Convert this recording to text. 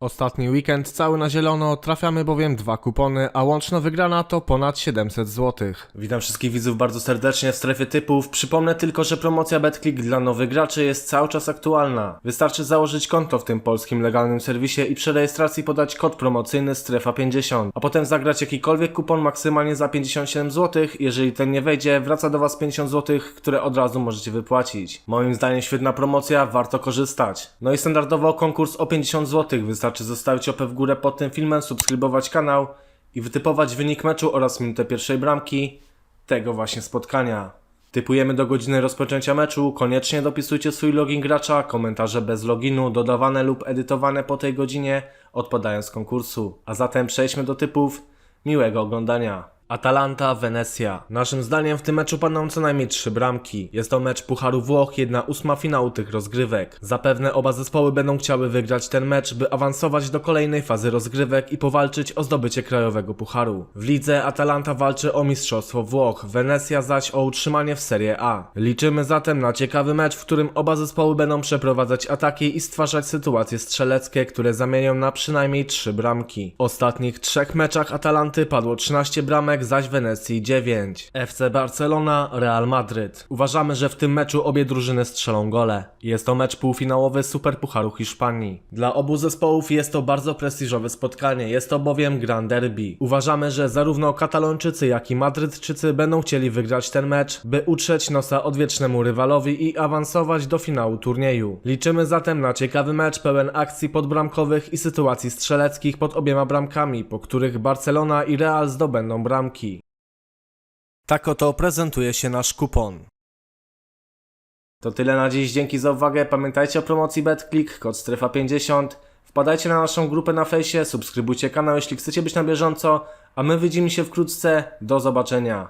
Ostatni weekend cały na zielono, trafiamy bowiem dwa kupony, a łączna wygrana to ponad 700 zł. Witam wszystkich widzów bardzo serdecznie w strefie typów. Przypomnę tylko, że promocja BetClick dla nowych graczy jest cały czas aktualna. Wystarczy założyć konto w tym polskim legalnym serwisie i przy rejestracji podać kod promocyjny strefa50, a potem zagrać jakikolwiek kupon maksymalnie za 57 zł. Jeżeli ten nie wejdzie, wraca do Was 50 zł, które od razu możecie wypłacić. Moim zdaniem świetna promocja, warto korzystać. No i standardowo konkurs o 50 zł. Wystarczy zostawić opę w górę pod tym filmem, subskrybować kanał i wytypować wynik meczu oraz minutę pierwszej bramki tego właśnie spotkania. Typujemy do godziny rozpoczęcia meczu, koniecznie dopisujcie swój login gracza, komentarze bez loginu, dodawane lub edytowane po tej godzinie, odpadając z konkursu. A zatem przejdźmy do typów, miłego oglądania. Atalanta, Wenecja. Naszym zdaniem w tym meczu padną co najmniej trzy bramki. Jest to mecz Pucharu Włoch, jedna ósma finału tych rozgrywek. Zapewne oba zespoły będą chciały wygrać ten mecz, by awansować do kolejnej fazy rozgrywek i powalczyć o zdobycie krajowego pucharu. W lidze Atalanta walczy o mistrzostwo Włoch, Wenecja zaś o utrzymanie w Serie A. Liczymy zatem na ciekawy mecz, w którym oba zespoły będą przeprowadzać ataki i stwarzać sytuacje strzeleckie, które zamienią na przynajmniej trzy bramki. W ostatnich trzech meczach Atalanty padło 13 bramek, zaś Wenecji 9. FC Barcelona, Real Madryt. Uważamy, że w tym meczu obie drużyny strzelą gole. Jest to mecz półfinałowy Superpucharu Hiszpanii. Dla obu zespołów jest to bardzo prestiżowe spotkanie, jest to bowiem Grand Derby. Uważamy, że zarówno Katalończycy, jak i Madrytczycy będą chcieli wygrać ten mecz, by utrzeć nosa odwiecznemu rywalowi i awansować do finału turnieju. Liczymy zatem na ciekawy mecz pełen akcji podbramkowych i sytuacji strzeleckich pod obiema bramkami, po których Barcelona i Real zdobędą bramki. Tak oto prezentuje się nasz kupon. To tyle na dziś, dzięki za uwagę. Pamiętajcie o promocji BetClick, kod strefa 50. Wpadajcie na naszą grupę na fejsie, subskrybujcie kanał, jeśli chcecie być na bieżąco, a my widzimy się wkrótce. Do zobaczenia.